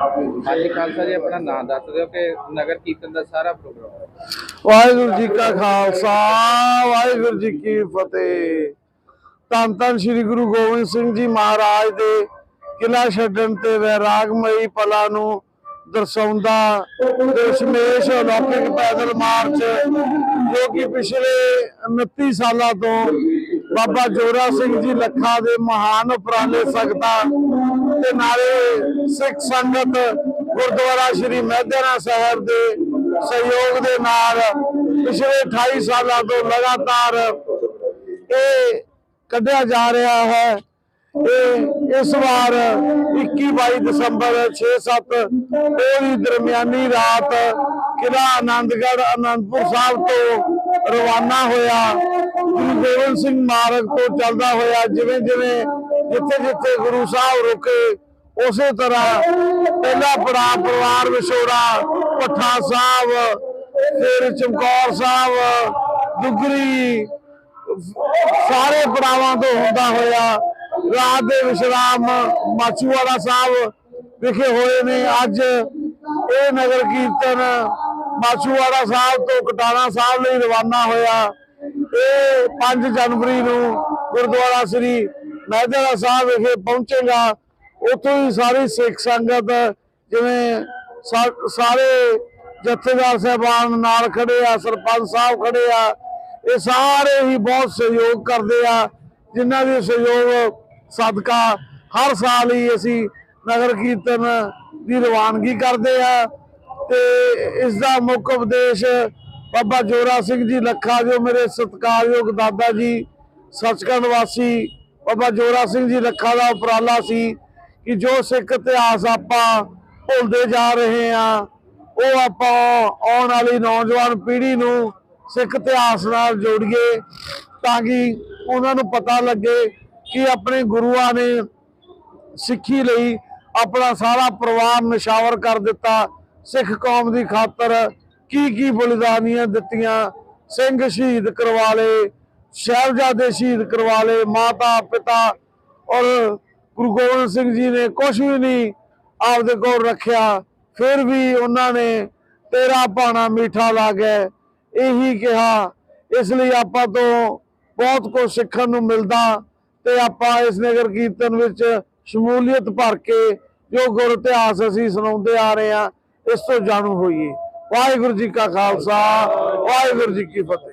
ਹਾਂਜੀ, ਖਾਲਸਾ ਜੀ, ਆਪਣਾ ਨਾਮ ਦੱਸ ਦਿਓ ਕਿ ਨਗਰ ਕੀਰਤਨ ਦਾ ਸਾਰਾ ਪ੍ਰੋਗਰਾਮ। ਵਾਹਿਗੁਰੂ ਜੀ ਕਾ ਖਾਲਸਾ, ਵਾਹਿਗੁਰੂ ਜੀ ਕੀ ਫਤਿਹ। ਧੰਨ ਧੰਨ ਸ੍ਰੀ ਗੁਰੂ ਗੋਬਿੰਦ ਸਿੰਘ ਜੀ ਮਹਾਰਾਜ ਦੇ ਕਿਲਾ ਛੱਡਣ ਤੇ ਵੈਰਾਗਮਈ ਪਲਾਂ ਨੂੰ ਦਰਸਾਉਂਦਾ ਦਸ਼ਮੇਸ਼ ਅਲੌਕਿਕ ਪੈਦਲ ਮਾਰਚ, ਜੋ ਕਿ ਪਿਛਲੇ 29 ਸਾਲਾਂ ਤੋਂ ਬਾਬਾ ਜੋਰਾ ਸਿੰਘ ਜੀ ਲੱਖਾ ਦੇ ਮਹਾਨ ਉਪਰਾਲੇ ਸਕਦਾ ਤੇ ਨਾਲੇ ਸਿੱਖ ਸੰਗਤ ਗੁਰਦੁਆਰਾ ਸ੍ਰੀ ਮਹਿਦਿਆਣਾ ਸਾਹਿਬ ਦੇ ਸਹਿਯੋਗ ਦੇ ਨਾਲ ਪਿਛਲੇ 28 ਸਾਲਾਂ ਤੋਂ ਲਗਾਤਾਰ ਇਹ ਕੱਢਿਆ ਜਾ ਰਿਹਾ ਹੈ। ਇਹ ਇਸ ਵਾਰ 21 22 ਦਸੰਬਰ 6-7 ਉਹਦੀ ਦਰਮਿਆਨੀ ਰਾਤ ਕਿਲਾ ਆਨੰਦਗੜ੍ਹ ਆਨੰਦਪੁਰ ਸਾਹਿਬ ਤੋਂ ਰਵਾਨਾ ਹੋਇਆ। ਗੁਰੂ ਗੋਬਿੰਦ ਸਿੰਘ ਮਾਰਗ ਤੋਂ ਚੱਲਦਾ ਹੋਇਆ ਜਿਵੇਂ ਜਿਵੇਂ ਜਿੱਥੇ ਜਿੱਥੇ ਗੁਰੂ ਸਾਹਿਬ ਰੁਕੇ, ਉਸੇ ਤਰ੍ਹਾਂ ਪਹਿਲਾ ਪੜਾਅ ਪਰਿਵਾਰ ਵਿਛੋੜਾ ਪੱਠਾ ਸਾਹਿਬ, ਫਿਰ ਚਮਕੌਰ ਸਾਹਿਬ, ਦੁਗਰੀ, ਸਾਰੇ ਪੜਾਵਾਂ ਤੋਂ ਹੁੰਦਾ ਹੋਇਆ, ਰਾਤ ਦੇ ਵਿਸ਼ਰਾਮ ਮਾਚੂਵਾੜਾ ਸਾਹਿਬ ਵਿਖੇ ਹੋਏ ਨੇ। ਅੱਜ ਇਹ ਨਗਰ ਕੀਰਤਨ ਮਾਚੂਵਾੜਾ ਸਾਹਿਬ ਤੋਂ ਕਟਾਣਾ ਸਾਹਿਬ ਲਈ ਰਵਾਨਾ ਹੋਇਆ। ਇਹ 5 ਜਨਵਰੀ ਨੂੰ ਗੁਰਦੁਆਰਾ ਸ੍ਰੀ ਮਹਿਦਰਾ ਸਾਹਿਬ ਵਿਖੇ ਪਹੁੰਚੇਗਾ। ਉੱਥੋਂ ਹੀ ਸਾਰੀ ਸਿੱਖ ਸੰਗਤ ਜਿਵੇਂ ਸਾ- ਸਾਰੇ ਜਥੇਦਾਰ ਸਾਹਿਬਾਨ ਨਾਲ ਖੜੇ ਆ, ਸਰਪੰਚ ਸਾਹਿਬ ਖੜੇ ਆ, ਇਹ ਸਾਰੇ ਹੀ ਬਹੁਤ ਸਹਿਯੋਗ ਕਰਦੇ ਆ, ਜਿਨ੍ਹਾਂ ਦੇ ਸਹਿਯੋਗ ਸਦਕਾ ਹਰ ਸਾਲ ਹੀ ਅਸੀਂ ਨਗਰ ਕੀਰਤਨ ਦੀ ਰਵਾਨਗੀ ਕਰਦੇ ਆ। ਤੇ ਇਸ ਦਾ ਮੁੱਖ ਉਪਦੇਸ਼ ਬਾਬਾ ਜੋਰਾ ਸਿੰਘ ਜੀ ਲੱਖਾ ਜੋ ਮੇਰੇ ਸਤਿਕਾਰਯੋਗ ਦਾਦਾ ਜੀ, ਸੱਚਖੰਡ ਵਾਸੀ ਬਾਬਾ ਜੋਰਾ ਸਿੰਘ ਜੀ ਲੱਖਾ ਦਾ ਉਪਰਾਲਾ ਸੀ ਕਿ ਜੋ ਸਿੱਖ ਇਤਿਹਾਸ ਆਪਾਂ ਭੁੱਲਦੇ ਜਾ ਰਹੇ ਆ ਉਹ ਆਪਾਂ ਆਉਣ ਵਾਲੀ ਨੌਜਵਾਨ ਪੀੜ੍ਹੀ ਨੂੰ ਸਿੱਖ ਇਤਿਹਾਸ ਨਾਲ ਜੋੜੀਏ ਤਾਂ ਕਿ ਉਹਨਾਂ ਨੂੰ ਪਤਾ ਲੱਗੇ ਕਿ ਆਪਣੇ ਗੁਰੂਆਂ ਨੇ ਸਿੱਖੀ ਲਈ ਆਪਣਾ ਸਾਰਾ ਪਰਿਵਾਰ ਨਿਸ਼ਾਵਰ ਕਰ ਦਿੱਤਾ। ਸਿੱਖ ਕੌਮ ਦੀ ਖਾਤਰ ਕੀ ਕੀ ਬਲੀਦਾਨੀਆਂ ਦਿੱਤੀਆਂ, ਸਿੰਘ ਸ਼ਹੀਦ ਕਰਵਾ ਲਏ ਸਾਹਿਬਜ਼ਾਦੇ ਸ਼ਹੀਦ ਕਰਵਾ ਲਏ, ਮਾਤਾ, ਪਿਤਾ ਔਰ ਗੁਰੂ ਗੋਬਿੰਦ ਸਿੰਘ ਜੀ ਨੇ ਕੁਝ ਵੀ ਨਹੀਂ ਆਪਦੇ ਕੋਲ ਰੱਖਿਆ, ਫਿਰ ਵੀ ਉਹਨਾਂ ਨੇ ਤੇਰਾ ਭਾਣਾ ਮਿੱਠਾ ਲੱਗੇ ਇਹੀ ਕਿਹਾ, ਇਸ ਲਈ ਆਪਾਂ ਤੋਂ ਬਹੁਤ ਕੁਝ ਸਿੱਖਣ ਨੂੰ ਮਿਲਦਾ ਤੇ ਆਪਾਂ ਇਸ ਨਗਰ ਕੀਰਤਨ ਵਿੱਚ ਸ਼ਮੂਲੀਅਤ ਭਰ ਕੇ ਜੋ ਗੁਰ ਇਤਿਹਾਸ ਅਸੀਂ ਸੁਣਾਉਂਦੇ ਆ ਰਹੇ ਆ ਇਸ ਤੋਂ ਜਾਣੂ ਹੋਈਏ। ਵਾਹਿਗੁਰੂ ਜੀ ਕਾ ਖਾਲਸਾ, ਵਾਹਿਗੁਰੂ ਜੀ ਕੀ ਫਤਿਹ।